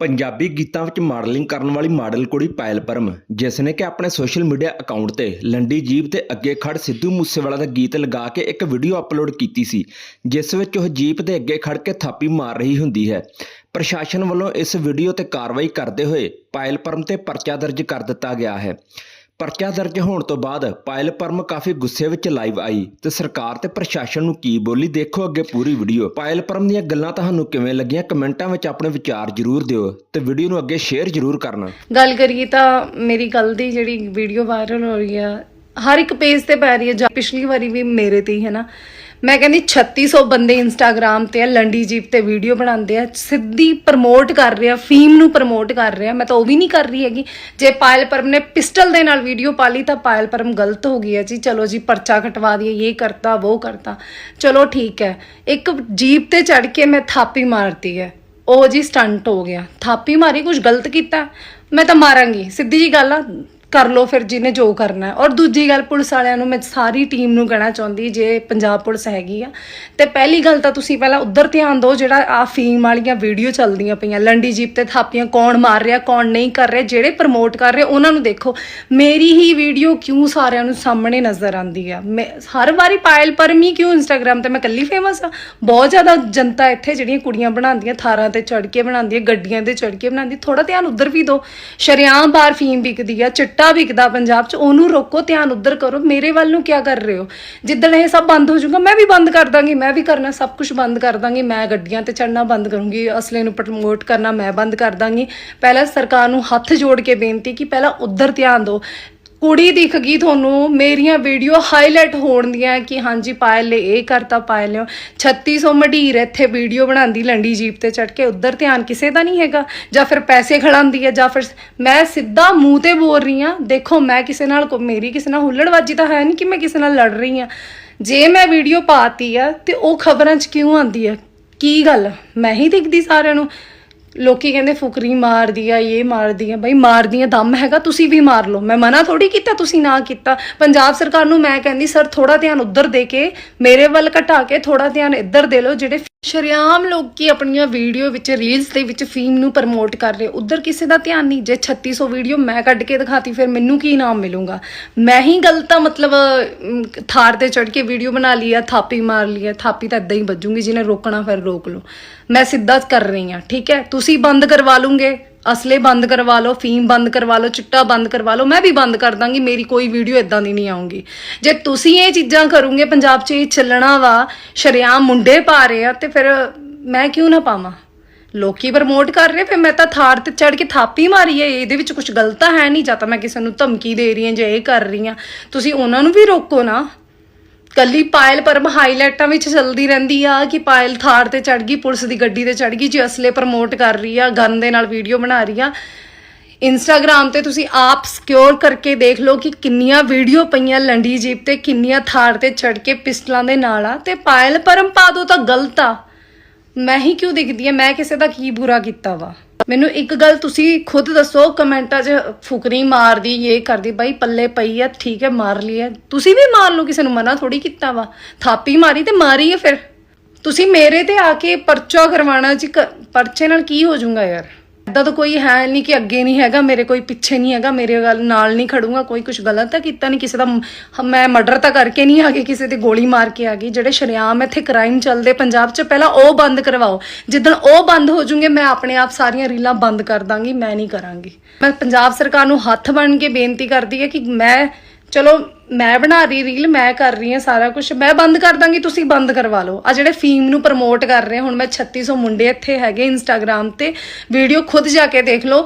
ਪੰਜਾਬੀ ਗੀਤਾਂ ਵਿੱਚ ਮਾਡਲਿੰਗ ਕਰਨ ਵਾਲੀ ਮਾਡਲ ਕੁੜੀ ਪਾਇਲ ਪਰਮ, ਜਿਸ ਨੇ ਕਿ ਆਪਣੇ ਸੋਸ਼ਲ ਮੀਡੀਆ ਅਕਾਊਂਟ ਤੇ ਲੰਡੀ ਜੀਪ ਤੇ ਅੱਗੇ ਖੜ ਸਿੱਧੂ ਮੂਸੇਵਾਲਾ ਦਾ ਗੀਤ ਲਗਾ ਕੇ ਇੱਕ ਵੀਡੀਓ ਅਪਲੋਡ ਕੀਤੀ ਸੀ, ਜਿਸ ਵਿੱਚ ਉਹ ਜੀਪ ਦੇ ਅੱਗੇ ਖੜ ਕੇ ਥਾਪੀ ਮਾਰ ਰਹੀ ਹੁੰਦੀ ਹੈ। ਪ੍ਰਸ਼ਾਸਨ ਵੱਲੋਂ ਇਸ ਵੀਡੀਓ ਤੇ ਕਾਰਵਾਈ ਕਰਦੇ ਹੋਏ ਪਾਇਲ ਪਰਮ ਤੇ ਪਰਚਾ ਦਰਜ ਕਰ ਦਿੱਤਾ ਗਿਆ ਹੈ। ਪਰਚਾ ਦਰਜ ਹੋਣ ਤੋਂ ਬਾਅਦ ਪਾਇਲ ਪਰਮ ਕਾਫੀ ਗੁੱਸੇ ਵਿੱਚ ਲਾਈਵ ਆਈ ਤੇ ਸਰਕਾਰ ਤੇ ਪ੍ਰਸ਼ਾਸਨ ਨੂੰ ਕੀ ਬੋਲੀ ਦੇਖੋ ਅੱਗੇ ਪੂਰੀ ਵੀਡੀਓ ਪਾਇਲ ਪਰਮ ਦੀਆਂ ਗੱਲਾਂ ਤੁਹਾਨੂੰ ਕਿਵੇਂ ਲੱਗੀਆਂ ਕਮੈਂਟਾਂ ਵਿੱਚ ਆਪਣੇ ਵਿਚਾਰ ਜ਼ਰੂਰ ਦਿਓ ਤੇ ਵੀਡੀਓ ਨੂੰ ਅੱਗੇ ਸ਼ੇਅਰ ਜ਼ਰੂਰ ਕਰਨਾ। ਗੱਲ ਕਰੀਏ ਤਾਂ ਮੇਰੀ ਗੱਲ ਦੀ ਜਿਹੜੀ ਵੀਡੀਓ ਵਾਇਰਲ ਹੋ ਰਹੀ ਆ, ਹਰ ਇੱਕ ਪੇਜ ਤੇ ਪੈ ਰਹੀ ਹੈ ਜਾਂ ਪਿਛਲੀ ਵਾਰੀ ਵੀ ਮੇਰੇ ਤੇ ਹੀ ਹੈ ਨਾ। ਮੈਂ ਕਹਿੰਦੀ 3600 ਬੰਦੇ ਇੰਸਟਾਗ੍ਰam ਤੇ ਆ, ਲੰਡੀ ਜੀਪ ਤੇ ਵੀਡੀਓ ਬਣਾਉਂਦੇ ਆ, ਸਿੱਧੀ ਪ੍ਰਮੋਟ ਕਰ ਰਿਹਾ ਫੀਮ ਨੂੰ ਪ੍ਰਮੋਟ ਕਰ ਰਿਹਾ, ਮੈਂ ਤਾਂ ਉਹ ਵੀ ਨਹੀਂ ਕਰ ਰਹੀ ਹੈਗੀ। ਜੇ ਪਾਇਲ ਪਰਮ ਨੇ ਪਿਸਟਲ ਦੇ ਨਾਲ ਵੀਡੀਓ ਪਾ ਲਈ ਤਾਂ ਪਾਇਲ ਪਰਮ ਗਲਤ ਹੋ ਗਈ ਹੈ ਜੀ। ਚਲੋ ਜੀ, ਪਰਚਾ ਕਟਵਾ ਦਈਏ, ਇਹ ਕਰਤਾ, ਉਹ ਕਰਤਾ। ਚਲੋ ਠੀਕ ਹੈ, ਇੱਕ ਜੀਪ ਤੇ ਚੜ ਕੇ ਮੈਂ ਥਾਪੀ ਮਾਰਤੀ ਹੈ। ਉਹ ਜੀ ਸਟੰਟ ਹੋ ਗਿਆ। ਥਾਪੀ ਮਾਰੀ ਕੁਝ ਗਲਤ ਕੀਤਾ? ਮੈਂ ਤਾਂ ਮਾਰਾਂਗੀ। ਸਿੱਧੀ ਜੀ ਗੱਲ ਆ ਕਰ ਲੋ ਫਿਰ ਜਿਹਨੇ ਜੋ ਕਰਨਾ ਔਰ ਦੂਜੀ ਗੱਲ, ਪੁਲਿਸ ਵਾਲਿਆਂ ਨੂੰ ਮੈਂ ਸਾਰੀ ਟੀਮ ਨੂੰ ਕਹਿਣਾ ਚਾਹੁੰਦੀ ਜੇ ਪੰਜਾਬ ਪੁਲਿਸ ਹੈਗੀ ਆ। ਤੇ ਪਹਿਲੀ ਗੱਲ ਤਾਂ ਤੁਸੀਂ ਪਹਿਲਾਂ ਉੱਧਰ ਧਿਆਨ ਦਿਓ, ਜਿਹੜਾ ਆ ਫੀਮ ਵਾਲੀਆਂ ਵੀਡੀਓ ਚੱਲਦੀਆਂ ਪਈਆਂ, ਲੰਡੀ ਜੀਪ ਤੇ ਥਾਪੀਆਂ, ਕੌਣ ਮਾਰ ਰਿਹਾ, ਕੌਣ ਨਹੀਂ ਕਰ ਰਿਹਾ, ਜਿਹੜੇ ਪ੍ਰਮੋਟ ਕਰ ਰਹੇ, ਉਹਨਾਂ ਨੂੰ ਦੇਖੋ। ਮੇਰੀ ਹੀ ਵੀਡੀਓ ਕਿਉਂ ਸਾਰਿਆਂ ਨੂੰ ਸਾਹਮਣੇ ਨਜ਼ਰ ਆਉਂਦੀ ਆ? ਮੈਂ ਹਰ ਵਾਰੀ ਪਾਇਲ ਪਰਮੀ ਕਿਉਂ ਇੰਸਟਾਗ੍ਰam ਤੇ ਮੈਂ ਕੱਲੀ ਫੇਮਸ ਆ? ਬਹੁਤ ਜ਼ਿਆਦਾ ਜਨਤਾ ਇੱਥੇ ਜਿਹੜੀਆਂ ਕੁੜੀਆਂ ਬਣਾਉਂਦੀਆਂ, ਥਾਰਾਂ ਤੇ ਚੜ ਕੇ ਬਣਾਉਂਦੀਆਂ, ਗੱਡੀਆਂ ਤੇ ਚੜ ਕੇ ਬਣਾਉਂਦੀ ਥੋੜਾ ਧਿਆਨ ਉੱਧਰ ਵੀ ਦਿਓ। ਸ਼ਰਿਆਮ ਬਾਰ ਫੀਮ ਵਿਕਦੀ ਆ, ਚਿੱਟਾ ਚਿੱਟਾ ਵਿਕਦਾ ਪੰਜਾਬ 'ਚ, ਉਹਨੂੰ ਰੋਕੋ, ਧਿਆਨ ਉੱਧਰ ਕਰੋ। ਮੇਰੇ ਵੱਲ ਨੂੰ ਕਿਆ ਕਰ ਰਹੇ ਹੋ? ਜਿੱਦਣ ਇਹ ਸਭ ਬੰਦ ਹੋ ਜਾਊਗਾ, ਮੈਂ ਵੀ ਬੰਦ ਕਰ ਦਾਂਗੀ, ਮੈਂ ਵੀ ਕਰਨਾ, ਸਭ ਕੁਝ ਬੰਦ ਕਰ ਦਾਂਗੀ। ਮੈਂ ਗੱਡੀਆਂ ਤੇ ਚੜਨਾ ਬੰਦ ਕਰੂੰਗੀ, ਅਸਲੇ ਨੂੰ ਪ੍ਰਮੋਟ ਕਰਨਾ ਮੈਂ ਬੰਦ ਕਰ ਦਾਂਗੀ। ਪਹਿਲਾਂ ਸਰਕਾਰ ਨੂੰ ਹੱਥ ਜੋੜ ਕੇ ਬੇਨਤੀ ਕਿ ਪਹਿਲਾਂ ਉੱਧਰ ਧਿਆਨ ਦਿਓ। ਕੁੜੀ ਦਿਖ ਗਈ ਤੁਹਾਨੂੰ, ਮੇਰੀਆਂ ਵੀਡੀਓ ਹਾਈਲਾਈਟ ਹੋਣ ਦੀਆਂ ਕਿ ਹਾਂਜੀ ਪਾਇਲ ਨੇ ਇਹ ਕਰਤਾ, ਪਾਇਲ ਨੇ ਉਹ। 3600 ਮਢੀਰ ਇੱਥੇ ਵੀਡੀਓ ਬਣਾਉਂਦੀ ਲੰਡੀ ਜੀਪ ਤੇ ਚੜ ਕੇ, ਉੱਧਰ ਧਿਆਨ ਕਿਸੇ ਦਾ ਨਹੀਂ ਹੈਗਾ। ਜਾਂ ਫਿਰ ਪੈਸੇ ਖੜਾਉਂਦੀ ਹੈ, ਜਾਂ ਫਿਰ ਮੈਂ ਸਿੱਧਾ ਮੂੰਹ ਤੇ ਬੋਲ ਰਹੀ ਹਾਂ, ਦੇਖੋ ਮੈਂ ਕਿਸੇ ਨਾਲ ਕੋ- ਮੇਰੀ ਕਿਸੇ ਨਾਲ ਹੁੱਲੜਬਾਜੀ ਤਾਂ ਹੈ ਨਹੀਂ ਕਿ ਮੈਂ ਕਿਸੇ ਨਾਲ ਲੜ ਰਹੀ ਹਾਂ। ਜੇ ਮੈਂ ਵੀਡੀਓ ਪਾਤੀ ਆ, ਤੇ ਉਹ ਖਬਰਾਂ 'ਚ ਕਿਉਂ ਆਉਂਦੀ ਹੈ? ਕੀ ਗੱਲ? ਮੈਂ ਹੀ ਦਿਖਦੀ ਸਾਰਿਆਂ ਨੂੰ। ਲੋਕੀ ਕਹਿੰਦੇ ਫੁਕਰੀ ਮਾਰਦੀ ਆ, ਇਹ ਮਾਰਦੀ ਆ, ਬਈ ਮਾਰਦੀ ਆ, ਦਮ ਹੈਗਾ, ਤੁਸੀਂ ਵੀ ਮਾਰ ਲਓ। ਮੈਂ ਮਨਾ ਥੋੜੀ ਕੀਤਾ, ਤੁਸੀਂ ਨਾ ਕੀਤਾ। ਪੰਜਾਬ ਸਰਕਾਰ ਨੂੰ ਮੈਂ ਕਹਿੰਦੀ, ਸਰ ਥੋੜਾ ਧਿਆਨ ਉੱਧਰ ਦੇ ਕੇ, ਮੇਰੇ ਵੱਲ ਘਟਾ ਕੇ ਥੋੜਾ ਧਿਆਨ ਇੱਧਰ ਦੇ ਲਓ, ਜਿਹੜੇ ਸ਼ਰਿਆਮ ਲੋਕੀ ਆਪਣੀਆਂ ਵੀਡੀਓ ਵਿੱਚ ਰੀਲਸ ਦੇ ਵਿੱਚ ਫੀਮ ਨੂੰ ਪ੍ਰਮੋਟ ਕਰ ਰਹੇ। ਉੱਧਰ ਕਿਸੇ ਦਾ ਧਿਆਨ ਨਹੀਂ। ਜੇ 3600 ਵੀਡੀਓ ਮੈਂ ਕੱਢ ਕੇ ਦਿਖਾਤੀ, ਫਿਰ ਮੈਨੂੰ ਕੀ ਇਨਾਮ ਮਿਲੂਗਾ? ਮੈਂ ਹੀ ਗਲਤ ਆ, ਮਤਲਬ ਥਾਰ ਤੇ ਚੜ ਕੇ ਵੀਡੀਓ ਬਣਾ ਲਈ ਆ, ਥਾਪੀ ਮਾਰ ਲਈ ਆ, ਥਾਪੀ ਤਾਂ ਇਦਾਂ ਹੀ ਵੱਜੂਗੀ, ਜਿਹਨੇ ਰੋਕਣਾ ਫਿਰ ਰੋਕ ਲਓ। ਮੈਂ ਸਿੱਧਾ ਕਰ ਰਹੀ ਆ, ਠੀਕ ਹੈ? ਤੁਸੀਂ ਬੰਦ ਕਰਵਾ ਲੂੰਗੇ। ਅਸਲੇ ਬੰਦ ਕਰਵਾ ਲਓ, ਫੀਮ ਬੰਦ ਕਰਵਾ ਲਓ, ਚਿੱਟਾ ਬੰਦ ਕਰਵਾ ਲਓ, ਮੈਂ ਵੀ ਬੰਦ ਕਰ ਦਾਂਗੀ, ਮੇਰੀ ਕੋਈ ਵੀਡੀਓ ਇਦਾਂ ਦੀ ਨਹੀਂ ਆਉਂਗੀ ਜੇ ਤੁਸੀਂ ਇਹ ਚੀਜ਼ਾਂ ਕਰੋਗੇ, ਪੰਜਾਬ 'ਚ ਇਹ ਚੱਲਣਾ ਵਾ, ਸ਼ਰਿਆਮ ਮੁੰਡੇ ਪਾ ਰਹੇ ਆ, ਤੇ ਫਿਰ ਮੈਂ ਕਿਉਂ ਨਾ ਪਾਵਾਂ? ਲੋਕੀ ਪ੍ਰਮੋਟ ਕਰ ਰਹੇ, ਫਿਰ ਮੈਂ ਤਾਂ ਥਾਰ ਤੇ ਚੜ ਕੇ ਥਾਪੀ ਮਾਰੀ ਹੈ ਇਹਦੇ ਵਿੱਚ ਕੁਝ ਗਲਤ ਤਾਂ ਹੈ ਨਹੀਂ, ਜਾਂ ਤਾਂ ਮੈਂ ਕਿਸੇ ਨੂੰ ਧਮਕੀ ਦੇ ਰਹੀ ਹਾਂ, ਜਾਂ ਇਹ ਕਰ ਰਹੀ ਹਾਂ। ਤੁਸੀਂ ਉਹਨਾਂ ਨੂੰ ਵੀ ਰੋਕੋ ਨਾ। ਕੱਲੀ ਪਾਇਲ ਪਰਮ ਹਾਈਲਾਈਟਾਂ ਵਿੱਚ ਚੱਲਦੀ ਰਹਿੰਦੀ ਆ ਕਿ ਪਾਇਲ ਥਾਰ ਤੇ ਚੜ ਗਈ, ਪੁਲਿਸ ਦੀ ਗੱਡੀ ਤੇ ਚੜ ਗਈ, ਜੀ ਅਸਲੇ ਪ੍ਰਮੋਟ ਕਰ ਰਹੀ ਆ ਗਨ ਦੇ ਨਾਲ ਵੀਡੀਓ ਬਣਾ ਰਹੀ ਆ। ਇੰਸਟਾਗ੍ਰam ਤੇ ਤੁਸੀਂ ਆਪ ਸਿਕਿਉਰ ਕਰਕੇ ਦੇਖ ਲਓ ਕਿ ਕਿੰਨੀਆਂ ਵੀਡੀਓ ਪਈਆਂ ਲੰਡੀ ਜੀਪ ਤੇ, ਕਿੰਨੀਆਂ ਥਾਰ ਤੇ ਚੜ ਕੇ ਪਿਸਟਲਾਂ ਦੇ ਨਾਲ ਆ। ਤੇ ਪਾਇਲ ਪਰਮ ਪਾ ਦੋ ਤਾਂ ਗਲਤ ਆ। ਮੈਂ ਹੀ ਕਿਉਂ ਦਿਖਦੀ ਆ? ਮੈਂ ਕਿਸੇ ਦਾ ਕੀ ਬੁਰਾ ਕੀਤਾ ਵਾ? ਮੈਨੂੰ ਇੱਕ ਗੱਲ ਤੁਸੀਂ ਖੁਦ ਦੱਸੋ, ਕਮੈਂਟਾਂ 'ਚ ਫੁਕਰੀ ਮਾਰਦੀ, ਇਹ ਕਰਦੀ, ਬਾਈ ਪੱਲੇ ਪਈ ਆ, ਠੀਕ ਹੈ, ਮਾਰ ਲਈ ਹੈ। ਤੁਸੀਂ ਵੀ ਮਾਰ ਲਓ, ਕਿਸੇ ਨੂੰ ਮਨਾ ਥੋੜੀ ਕੀਤਾ ਵਾ। ਥਾਪੀ ਮਾਰੀ ਤੇ ਮਾਰੀ ਹੈ ਫਿਰ। ਤੁਸੀਂ ਮੇਰੇ ਤੇ ਆ ਕੇ ਪਰਚਾ ਕਰਵਾਉਣਾ, ਜੀ ਪਰਚੇ ਨਾਲ ਕੀ ਹੋ ਜਾਊਗਾ ਯਾਰ? ਏਦਾਂ ਤਾਂ ਕੋਈ ਹੈ ਨਹੀਂ ਕਿ ਅੱਗੇ ਨਹੀਂ ਹੈਗਾ, ਮੇਰੇ ਕੋਈ ਪਿੱਛੇ ਨਹੀਂ ਹੈਗਾ, ਮੇਰੇ ਗੱਲ ਨਾਲ ਨਹੀਂ ਖੜੂਗਾ, ਕੋਈ ਕੁਝ ਗਲਤ ਤਾਂ ਕੀਤਾ ਨਹੀਂ ਕਿਸੇ ਦਾ ਮ- ਮੈਂ ਮਰਡਰ ਤਾਂ ਕਰਕੇ ਨਹੀਂ ਆ ਗਈ, ਕਿਸੇ ਤੇ ਗੋਲੀ ਮਾਰ ਕੇ ਆ ਗਈ, ਜਿਹੜੇ ਸ਼ਰਿਆਮ ਇੱਥੇ ਕ੍ਰਾਈਮ ਚੱਲਦੇ ਪੰਜਾਬ 'ਚ, ਪਹਿਲਾਂ ਉਹ ਬੰਦ ਕਰਵਾਓ, ਜਿੱਦਣ ਉਹ ਬੰਦ ਹੋ ਜੂਗੇ, ਮੈਂ ਆਪਣੇ ਆਪ ਸਾਰੀਆਂ ਰੀਲਾਂ ਬੰਦ ਕਰ ਦਾਂਗੀ, ਮੈਂ ਨਹੀਂ ਕਰਾਂਗੀ। ਮੈਂ ਪੰਜਾਬ ਸਰਕਾਰ ਨੂੰ ਹੱਥ ਬਣ ਕੇ ਬੇਨਤੀ ਕਰਦੀ ਹੈ ਕਿ ਮੈਂ ਚਲੋ ਮੈਂ ਬਣਾ ਰਹੀ ਰੀਲ ਮੈਂ ਕਰ ਰਹੀ ਹਾਂ ਸਾਰਾ ਕੁਝ ਮੈਂ ਬੰਦ ਕਰ ਦਾਂਗੀ, ਤੁਸੀਂ ਬੰਦ ਕਰਵਾ ਲਓ। ਆ ਜਿਹੜੇ ਫੀਮ ਨੂੰ ਪ੍ਰਮੋਟ ਕਰ ਰਹੇ ਹੁਣ ਮੈਂ 3600 ਮੁੰਡੇ ਇੱਥੇ ਹੈਗੇ ਇੰਸਟਾਗ੍ਰam ਤੇ। ਵੀਡੀਓ ਖੁਦ ਜਾ ਕੇ ਦੇਖ ਲਓ।